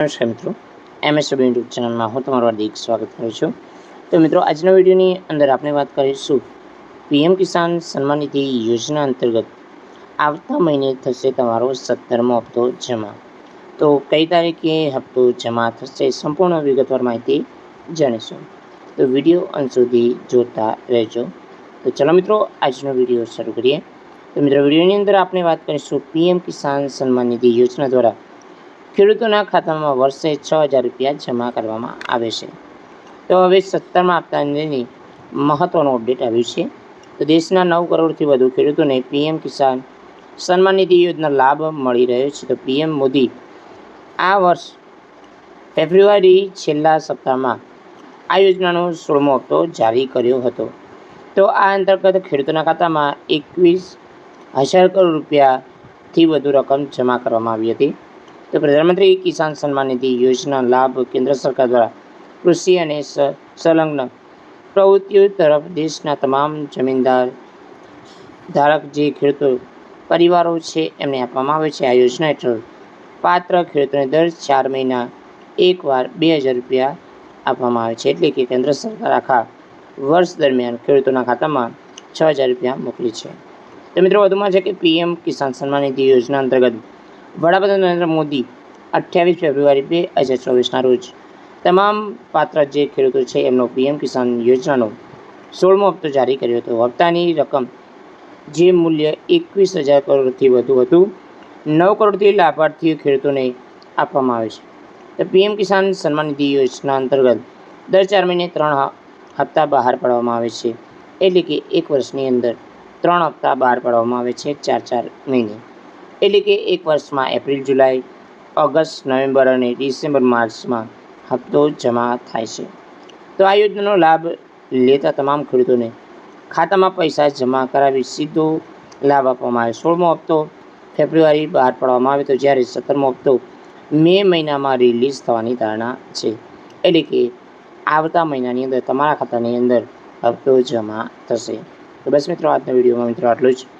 નમસ્કાર મિત્રો. MS YouTube ચેનલમાં હું તમારું હાર્દિક સ્વાગત કરું છું. તો મિત્રો, આજના વિડીયોની અંદર આપણે વાત કરીશું પીએમ કિસાન સન્માન નિધિ યોજના અંતર્ગત આવતા મહિને થશે તમારો સત્તરમો હપ્તો જમા. તો કઈ તારીખે હપ્તો જમા થશે સંપૂર્ણ વિગતવાર માહિતી જાણીશું. તો વીડિયો અંત સુધી જોતા રહેજો. તો ચલો મિત્રો, આજનો વીડિયો શરૂ કરીએ. તો મિત્રો, વિડીયોની અંદર આપણે વાત કરીશું પીએમ કિસાન સન્માન નિધિ યોજના દ્વારા ખેડૂતોના ખાતામાં વર્ષે છ હજાર રૂપિયા જમા કરવામાં આવે છે. તો હવે સત્તરમાં હપ્તાની મહત્ત્વનો અપડેટ આવ્યું છે. તો દેશના નવ કરોડથી વધુ ખેડૂતોને પીએમ કિસાન સન્માન નિધિ યોજના લાભ મળી રહ્યો છે. તો પીએમ મોદી આ વર્ષ ફેબ્રુઆરી છેલ્લા સપ્તાહમાં આ યોજનાનો સોળમો હપ્તો જારી કર્યો હતો. તો આ અંતર્ગત ખેડૂતોના ખાતામાં એકવીસ હજાર કરોડ રૂપિયાથી વધુ રકમ જમા કરવામાં આવી હતી. તો પ્રધાનમંત્રી કિસાન સન્માન નિધિ યોજના લાભ કેન્દ્ર સરકાર દ્વારા કૃષિ અને સંલગ્ન પ્રવૃત્તિઓ તરફ દેશના તમામ જમીનદાર ધારક જે ખેડૂતો પરિવારો છે એમને આપવામાં આવે છે. આ યોજના હેઠળ પાત્ર ખેડૂતોને દર ચાર મહિના એકવાર બે હજાર રૂપિયા આપવામાં આવે છે. એટલે કે કેન્દ્ર સરકાર આખા વર્ષ દરમિયાન ખેડૂતોના ખાતામાં છ હજાર રૂપિયા મોકલી છે. તો મિત્રો વધુમાં છે કે પીએમ કિસાન સન્માન નિધિ યોજના અંતર્ગત વડાપ્રધાન નરેન્દ્ર મોદી અઠ્યાવીસ ફેબ્રુઆરી બે હજાર ચોવીસના રોજ તમામ પાત્ર જે ખેડૂતો છે એમનો પીએમ કિસાન યોજનાનો સોળમો હપ્તો જારી કર્યો હતો. હપ્તાની રકમ જે મૂલ્ય એકવીસ હજાર કરોડથી વધુ હતું. નવ કરોડથી લાભાર્થી ખેડૂતોને આપવામાં આવે છે. તો પીએમ કિસાન સન્માન નિધિ યોજના અંતર્ગત દર ચાર મહિને ત્રણ હપ્તા બહાર પાડવામાં આવે છે. એટલે કે એક વર્ષની અંદર ત્રણ હપ્તા બહાર પાડવામાં આવે છે ચાર ચાર મહિને. એટલે કે એક વર્ષમાં, એપ્રિલ, જુલાઈ, ઓગસ્ટ, નવેમ્બર અને ડિસેમ્બર, માર્ચમાં હપ્તો જમા થાય છે. તો આ યોજનાનો લાભ લેતા તમામ ખેડૂતોને ખાતામાં પૈસા જમા કરાવી સીધો લાભ આપવામાં આવે. સોળમો હપ્તો ફેબ્રુઆરી બહાર પાડવામાં આવે તો જ્યારે સત્તરમો હપ્તો મે મહિનામાં રિલીઝ થવાની ધારણા છે. એટલે કે આવતા મહિનાની અંદર તમારા ખાતાની અંદર હપ્તો જમા થશે. તો બસ મિત્રો, આજના વિડીયોમાં મિત્રો આટલું જ.